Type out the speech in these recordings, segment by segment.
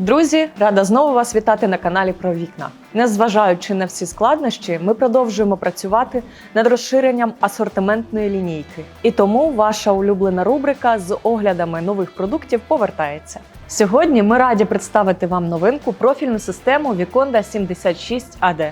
Друзі, рада знову вас вітати на каналі про вікна. Незважаючи на всі складнощі, ми продовжуємо працювати над розширенням асортиментної лінійки. І тому ваша улюблена рубрика з оглядами нових продуктів повертається. Сьогодні ми раді представити вам новинку профільну систему Віконда 76 AD.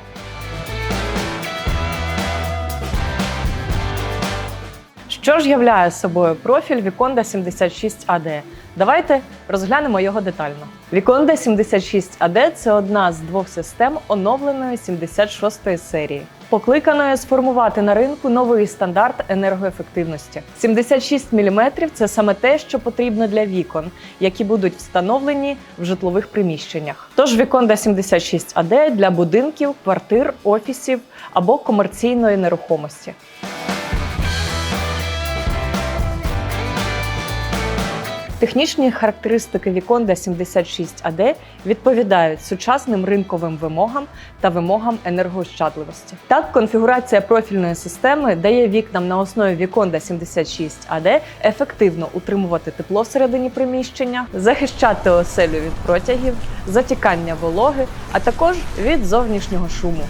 Що ж являє собою профіль Viconda 76 AD? Давайте розглянемо його детально. Viconda 76 AD – це одна з двох систем оновленої 76 серії, покликаної сформувати на ринку новий стандарт енергоефективності. 76 мм – це саме те, що потрібно для вікон, які будуть встановлені в житлових приміщеннях. Тож Viconda 76 AD для будинків, квартир, офісів або комерційної нерухомості. Технічні характеристики Viconda 76 AD відповідають сучасним ринковим вимогам та вимогам енергоощадливості. Так, конфігурація профільної системи дає вікнам на основі Viconda 76 AD ефективно утримувати тепло всередині приміщення, захищати оселю від протягів, затікання вологи, а також від зовнішнього шуму.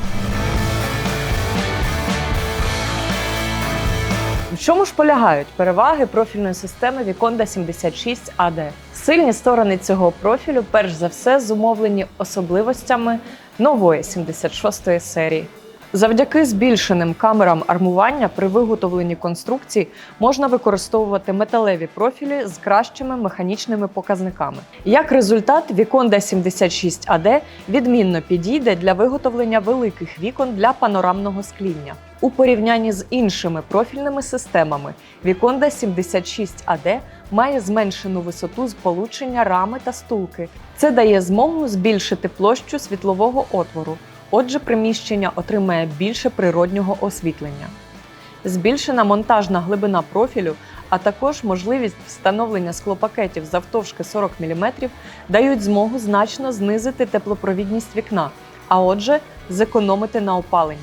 Чому ж полягають переваги профільної системи Віконда 76 AD? Сильні сторони цього профілю, перш за все, зумовлені особливостями нової 76 серії. Завдяки збільшеним камерам армування при виготовленні конструкцій можна використовувати металеві профілі з кращими механічними показниками. Як результат, Viconda 76 AD відмінно підійде для виготовлення великих вікон для панорамного скління. У порівнянні з іншими профільними системами Viconda 76 AD має зменшену висоту сполучення рами та стулки. Це дає змогу збільшити площу світлового отвору. Отже, приміщення отримає більше природнього освітлення. Збільшена монтажна глибина профілю, а також можливість встановлення склопакетів завтовшки 40 мм дають змогу значно знизити теплопровідність вікна, а отже, зекономити на опаленні.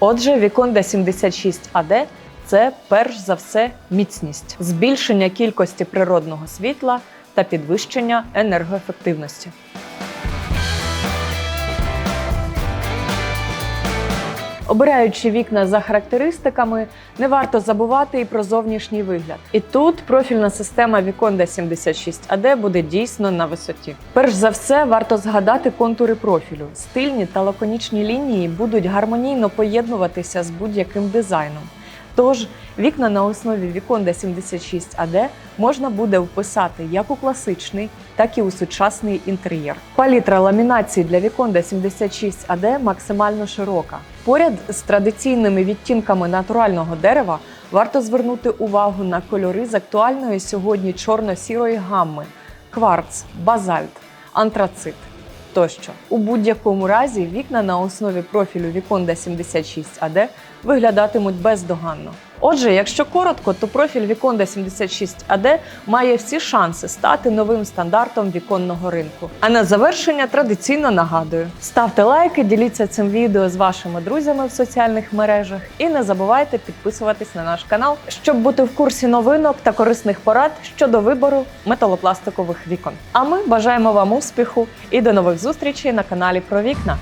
Отже, Viconda 76 AD – це перш за все міцність, збільшення кількості природного світла та підвищення енергоефективності. Обираючи вікна за характеристиками, не варто забувати і про зовнішній вигляд. І тут профільна система Віконда 76 AD буде дійсно на висоті. Перш за все, варто згадати контури профілю. Стильні та лаконічні лінії будуть гармонійно поєднуватися з будь-яким дизайном. Тож вікна на основі Viconda 76 AD можна буде вписати як у класичний, так і у сучасний інтер'єр. Палітра ламінації для Viconda 76 AD максимально широка. Поряд з традиційними відтінками натурального дерева варто звернути увагу на кольори з актуальної сьогодні чорно-сірої гамми: кварц, базальт, антрацит. Тощо у будь-якому разі вікна на основі профілю Віконда 76 AD виглядатимуть бездоганно. Отже, якщо коротко, то профіль Viconda 76 AD має всі шанси стати новим стандартом віконного ринку. А на завершення традиційно нагадую: ставте лайки, діліться цим відео з вашими друзями в соціальних мережах і не забувайте підписуватись на наш канал, щоб бути в курсі новинок та корисних порад щодо вибору металопластикових вікон. А ми бажаємо вам успіху і до нових зустрічей на каналі про вікна.